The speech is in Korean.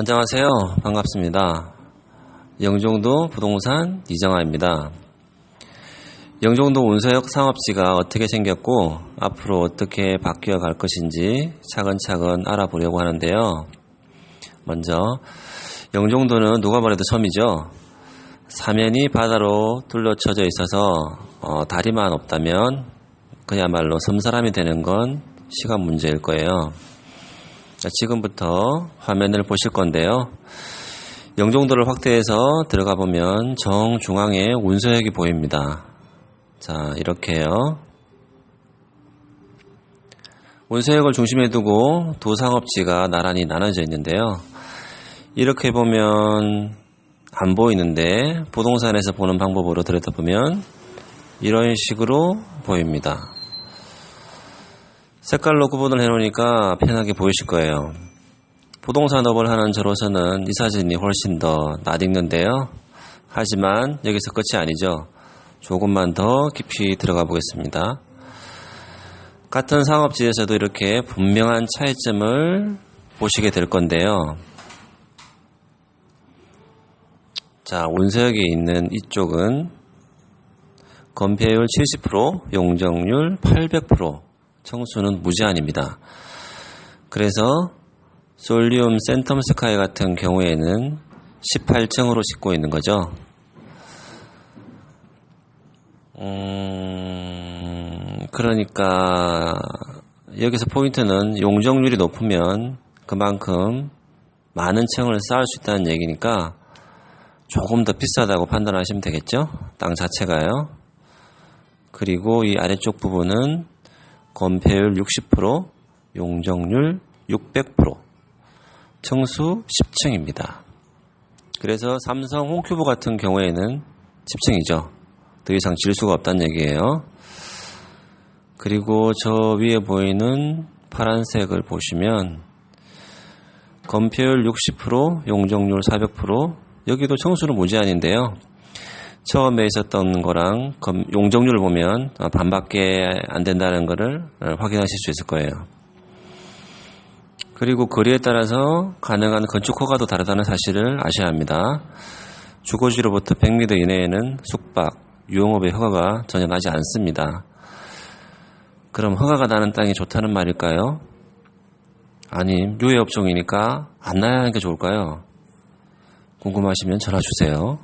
안녕하세요. 반갑습니다. 영종도 부동산 이정아입니다. 영종도 운서역 상업지가 어떻게 생겼고 앞으로 어떻게 바뀌어 갈 것인지 차근차근 알아보려고 하는데요. 먼저 영종도는 누가 말해도 섬이죠. 사면이 바다로 둘러쳐져 있어서 어, 다리만 없다면 그야말로 섬사람이 되는 건 시간 문제일 거예요. 자, 지금부터 화면을 보실 건데요. 영종도를 확대해서 들어가 보면 정중앙에 운서역이 보입니다. 자, 이렇게요. 운서역을 중심에 두고 두 상업지가 나란히 나눠져 있는데요. 이렇게 보면 안 보이는데 부동산에서 보는 방법으로 들여다보면 이런 식으로 보입니다. 색깔로 구분을 해놓으니까 편하게 보이실 거예요. 부동산업을 하는 저로서는 이 사진이 훨씬 더 낯익는데요. 하지만 여기서 끝이 아니죠. 조금만 더 깊이 들어가 보겠습니다. 같은 상업지에서도 이렇게 분명한 차이점을 보시게 될 건데요. 자, 운서역에 있는 이쪽은 건폐율 70%, 용적률 800%, 청수는 무제한입니다. 그래서 솔리움 센텀 스카이 같은 경우에는 18층으로 짓고 있는 거죠. 음, 그러니까 여기서 포인트는 용적률이 높으면 그만큼 많은 층을 쌓을 수 있다는 얘기니까 조금 더 비싸다고 판단하시면 되겠죠? 땅 자체가요. 그리고 이 아래쪽 부분은 건폐율 60%, 용적률 600%, 청수 10층입니다. 그래서 삼성 홈큐브 같은 경우에는 10층이죠. 더 이상 질 수가 없다는 얘기예요. 그리고 저 위에 보이는 파란색을 보시면 건폐율 60%, 용적률 400%, 여기도 청수는 무제한인데요. 처음에 있었던 거랑 용적률을 보면 반밖에 안 된다는 것을 확인하실 수 있을 거예요. 그리고 거리에 따라서 가능한 건축 허가도 다르다는 사실을 아셔야 합니다. 주거지로부터 100m 이내에는 숙박, 유흥업의 허가가 전혀 나지 않습니다. 그럼 허가가 나는 땅이 좋다는 말일까요? 아니, 유해 업종이니까 안 나야 하는 게 좋을까요? 궁금하시면 전화 주세요.